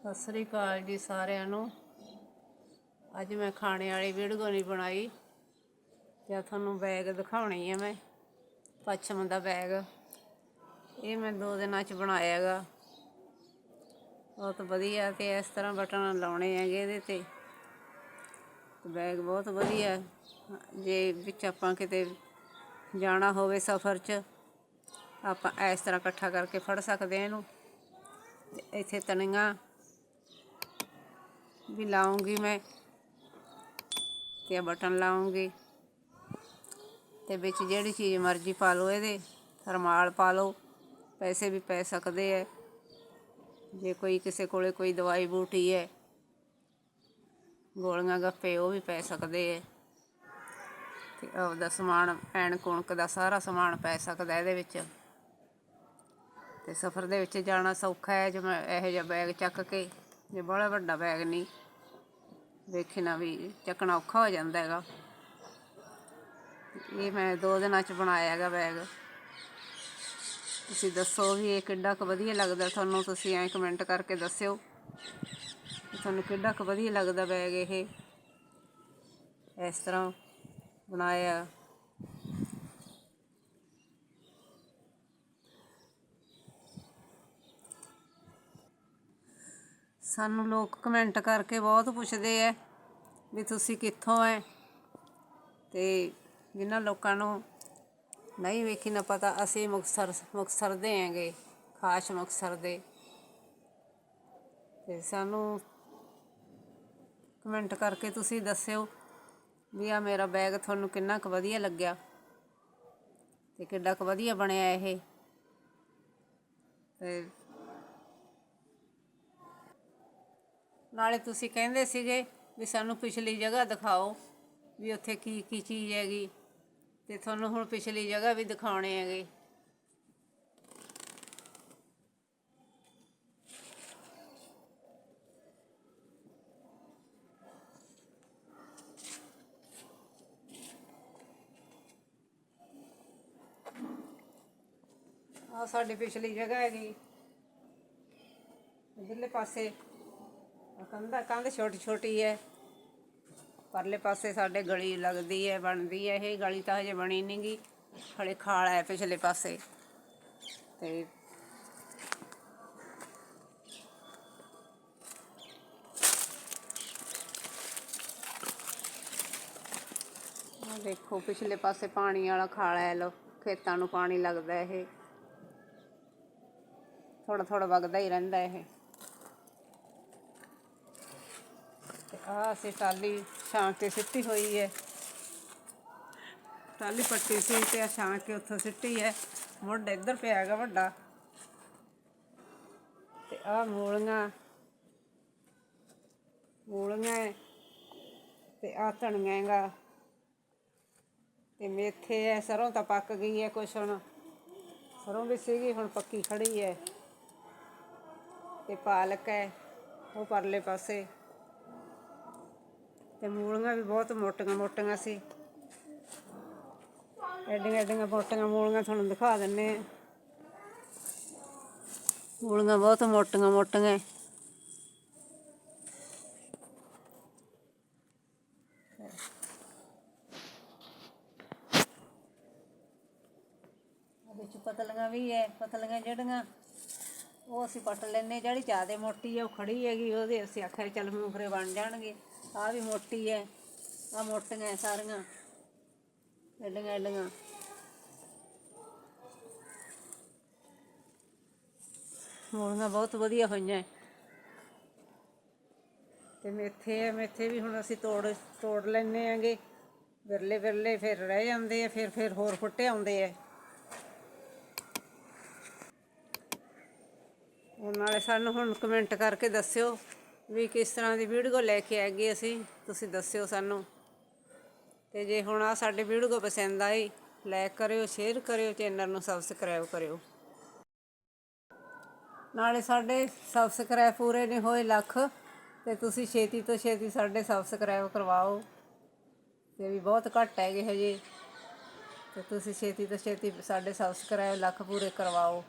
ਸਤਿ ਸ੍ਰੀ ਅਕਾਲ ਜੀ ਸਾਰਿਆਂ ਨੂੰ। ਅੱਜ ਮੈਂ ਖਾਣੇ ਵਾਲੀ ਵੀਡੀਓ ਨਹੀਂ ਬਣਾਈ। ਤੇ ਤੁਹਾਨੂੰ ਬੈਗ ਦਿਖਾਉਣੀ ਹੈ ਮੈਂ, ਪੱਛਮ ਦਾ ਬੈਗ ਇਹ ਮੈਂ ਦੋ ਦਿਨਾਂ ਚ ਬਣਾਇਆ ਹੈਗਾ ਬਹੁਤ ਵਧੀਆ ਤੇ ਇਸ ਤਰ੍ਹਾਂ ਬਟਨ ਲਾਉਣੇ ਹੈਗੇ ਇਹਦੇ ਤੇ। ਬੈਗ ਬਹੁਤ ਵਧੀਆ। ਜੇ ਵਿੱਚ ਆਪਾਂ ਕਿਤੇ ਜਾਣਾ ਹੋਵੇ ਸਫ਼ਰ 'ਚ, ਆਪਾਂ ਇਸ ਤਰ੍ਹਾਂ ਇਕੱਠਾ ਕਰਕੇ ਫੜ ਸਕਦੇ ਹਾਂ ਇਹਨੂੰ। ਇੱਥੇ ਤਣੀਆਂ ਵੀ ਲਾਉਂਗੀ ਮੈਂ। ਤੇ ਬਟਨ ਲਾਉਂਗੀ। ਤੇ ਵਿੱਚ ਜਿਹੜੀ ਚੀਜ਼ ਮਰਜ਼ੀ ਪਾ ਲਓ ਇਹਦੇ। ਰਮਾਲ ਪਾ ਲਓ। ਪੈਸੇ ਵੀ ਪੈ ਸਕਦੇ ਐ। ਜੇ ਕੋਈ ਕਿਸੇ ਕੋਲੇ ਕੋਈ ਦਵਾਈ ਬੂਟੀ ਹੈ ਗੋਲੀਆਂ ਗੱਪੇ ਉਹ ਵੀ ਪੈ ਸਕਦੇ ਐ। ਤੇ ਆਪਦਾ ਸਮਾਨ ਐਣ ਕੁਣਕ ਦਾ ਸਾਰਾ ਸਮਾਨ ਪੈ ਸਕਦਾ ਇਹਦੇ ਵਿੱਚ। ਤੇ ਸਫ਼ਰ ਦੇ ਵਿੱਚ ਜਾਣਾ ਸੌਖਾ ਹੈ ਜਿਵੇਂ ਇਹੋ ਜਿਹਾ ਬੈਗ ਚੱਕ ਕੇ ਜੇ ਬੜਾ ਵੱਡਾ ਬੈਗ ਨਹੀਂ ਵੇਖੇ ਵੀ ਚੱਕਣਾ ਔਖਾ ਹੋ ਜਾਂਦਾ ਹੈਗਾ। ਇਹ ਮੈਂ ਦੋ ਦਿਨਾਂ ਚ ਬਣਾਇਆ ਹੈਗਾ ਬੈਗ ਤੁਸੀਂ ਦੱਸੋ ਵੀ ਇਹ ਕਿੱਡਾ ਕੁ ਵਧੀਆ ਲੱਗਦਾ, ਤੁਹਾਨੂੰ ਤੁਸੀਂ ਐਂ ਕਮੈਂਟ ਕਰਕੇ ਦੱਸਿਓ। ਤੁਹਾਨੂੰ ਕਿੱਡਾ ਕੁ ਵਧੀਆ ਲੱਗਦਾ ਬੈਗ ਇਹ। ਇਸ ਤਰ੍ਹਾਂ ਬਣਾਇਆ। ਸਾਨੂੰ ਲੋਕ ਕਮੈਂਟ ਕਰਕੇ ਬਹੁਤ ਪੁੱਛਦੇ ਐ ਵੀ ਤੁਸੀਂ ਕਿੱਥੋਂ ਐ? ਤੇ ਜਿਨ੍ਹਾਂ ਲੋਕਾਂ ਨੂੰ ਨਹੀਂ ਵੇਖੀ ਨਾ ਪਤਾ, ਅਸੀਂ ਮੁਕਤਸਰ ਮੁਕਤਸਰ ਦੇ ਹੈਗੇ, ਖਾਸ ਮੁਕਤਸਰ ਦੇ। ਤੇ ਸਾਨੂੰ ਕਮੈਂਟ ਕਰਕੇ ਤੁਸੀਂ ਦੱਸਿਓ ਵੀ ਆ ਮੇਰਾ ਬੈਗ ਤੁਹਾਨੂੰ ਕਿੰਨਾ ਕੁ ਵਧੀਆ ਲੱਗਿਆ ਤੇ ਕਿੱਡਾ ਕੁ ਵਧੀਆ ਬਣਿਆ ਇਹ। ਤੇ ਨਾਲੇ ਤੁਸੀਂ ਕਹਿੰਦੇ ਸੀਗੇ ਵੀ ਸਾਨੂੰ ਪਿਛਲੀ ਜਗ੍ਹਾ ਦਿਖਾਓ ਵੀ ਉੱਥੇ ਕੀ ਕੀ ਚੀਜ਼ ਹੈਗੀ ਤੇ ਤੁਹਾਨੂੰ ਹੁਣ ਪਿਛਲੀ ਜਗ੍ਹਾ ਵੀ ਦਿਖਾਉਣੇ ਹੈਗੇ। ਆ ਸਾਡੀ ਪਿਛਲੀ ਜਗ੍ਹਾ ਹੈਗੀ। ਇਧਰਲੇ ਪਾਸੇ ਕੰਧ ਕੰਧ ਛੋਟੀ ਛੋਟੀ ਹੈ। ਪਰਲੇ ਪਾਸੇ ਸਾਡੇ ਗਲੀ ਲੱਗਦੀ ਹੈ, ਬਣਦੀ ਹੈ। ਇਹ ਗਲੀ ਤਾਂ ਹਜੇ ਬਣੀ ਨਹੀਂ ਗੀ, ਹਲੇ ਖਾਲ ਹੈ ਪਿਛਲੇ ਪਾਸੇ। ਤੇ ਆਹ ਦੇਖੋ, ਪਿਛਲੇ ਪਾਸੇ ਪਾਣੀ ਵਾਲਾ ਖਾਲ ਹੈ ਲੋ ਖੇਤਾਂ ਨੂੰ ਪਾਣੀ ਲੱਗਦਾ ਇਹ। ਥੋੜਾ ਥੋੜਾ ਵਗਦਾ ਹੀ ਰਹਿੰਦਾ ਇਹ। ਆਹ ਅਸੀਂ ਟਾਲੀ ਛਾਂ ਕੇ ਸਿੱਟੀ ਹੋਈ ਹੈ। ਟਾਲੀ ਪੱਟੀ ਸੀ ਤੇ ਆ ਛਾਂ ਕੇ ਉੱਥੋਂ ਸਿੱਟੀ ਹੈ। ਮੁੱਢ ਇੱਧਰ ਪਿਆ ਹੈਗਾ ਵੱਡਾ। ਤੇ ਆਹ ਮੂਲੀਆਂ ਮੂਲੀਆਂ ਹੈ ਤੇ ਆਹ ਧਨੀਆ ਹੈਗਾ। ਤੇ ਮੇਥੇ ਹੈ, ਸਰੋਂ ਤਾਂ ਪੱਕ ਗਈ ਹੈ ਕੁਛ ਹੁਣ। ਸਰੋਂ ਵੀ ਸੀਗੀ, ਹੁਣ ਪੱਕੀ ਖੜੀ ਹੈ। ਤੇ ਪਾਲਕ ਹੈ, ਉਹ ਪਰਲੇ ਪਾਸੇ। ਤੇ ਮੂਲੀਆਂ ਵੀ ਬਹੁਤ ਮੋਟੀਆਂ ਮੋਟੀਆਂ ਸੀ। ਐਡੀਆਂ ਐਡੀਆਂ ਮੋਟੀਆਂ ਮੂਲੀਆਂ ਤੁਹਾਨੂੰ ਦਿਖਾ ਦਿੰਨੇ ਆ। ਮੂਲੀਆਂ ਬਹੁਤ ਮੋਟੀਆਂ ਮੋਟੀਆਂ। ਉਹਦੇ ਚ ਪਤਲੀਆਂ ਵੀ ਹੈ ਪਤਲੀਆਂ ਜਿਹੜੀਆਂ ਉਹ ਅਸੀਂ ਪੱਟ ਲੈਨੇ ਜਿਹੜੀ ਜ਼ਿਆਦਾ ਮੋਟੀ ਹੈ ਉਹ ਖੜੀ ਹੈਗੀ, ਉਹਦੇ ਅਸੀਂ ਆਖਿਆ ਚੱਲ ਮੂੰਗਰੇ ਬਣ ਜਾਣਗੇ। ਆਹ ਵੀ ਮੋਟੀ ਹੈ ਆਹ ਮੋਟੀਆਂ ਹੈ ਸਾਰੀਆਂ। ਐਡੀਆਂ ਐਡੀਆਂ। ਮੂਲੀਆਂ ਬਹੁਤ ਵਧੀਆ ਹੋਈਆਂ ਹੈ। ਤੇ ਮੇਥੇ ਹੈ ਮੇਥੇ ਵੀ ਹੁਣ ਅਸੀਂ ਤੋੜ ਤੋੜ ਲੈਨੇ ਆਂਗੇ। ਵਿਰਲੇ ਵਿਰਲੇ ਫਿਰ ਰਹਿ ਜਾਂਦੇ ਆ ਫਿਰ ਫਿਰ ਹੋਰ ਫੁੱਟੇ ਆਉਂਦੇ ਆ ਉਹ ਨਾਲੇ ਸਾਨੂੰ ਹੁਣ ਕਮੈਂਟ ਕਰਕੇ ਦੱਸਿਓ। ਵੀ ਕਿਸ ਤਰ੍ਹਾਂ ਦੀ ਵੀਡੀਓ ਲੈ ਕੇ ਆਏਗੀ ਅਸੀਂ, ਤੁਸੀਂ ਦੱਸਿਓ ਸਾਨੂੰ। ਤੇ ਜੇ ਹੁਣ ਆ ਸਾਡੀ ਵੀਡੀਓ ਪਸੰਦ ਆਈ ਲਾਈਕ ਕਰਿਓ ਸ਼ੇਅਰ ਕਰਿਓ ਚੈਨਲ ਨੂੰ ਸਬਸਕ੍ਰਾਈਬ ਕਰਿਓ। ਨਾਲੇ ਸਾਡੇ ਸਬਸਕ੍ਰਾਈਬ ਪੂਰੇ ਨਹੀਂ ਹੋਏ ਲੱਖ, ਤੇ ਤੁਸੀਂ ਛੇਤੀ ਤੋਂ ਛੇਤੀ ਸਾਡੇ ਸਬਸਕ੍ਰਾਈਬ ਕਰਵਾਓ। ਤੇ ਵੀ ਬਹੁਤ ਘੱਟ ਹੈਗੇ ਹਜੇ। ਤੇ ਤੁਸੀਂ ਛੇਤੀ ਤੋਂ ਛੇਤੀ ਸਾਡੇ ਸਬਸਕ੍ਰਾਈਬ ਲੱਖ ਪੂਰੇ ਕਰਵਾਓ।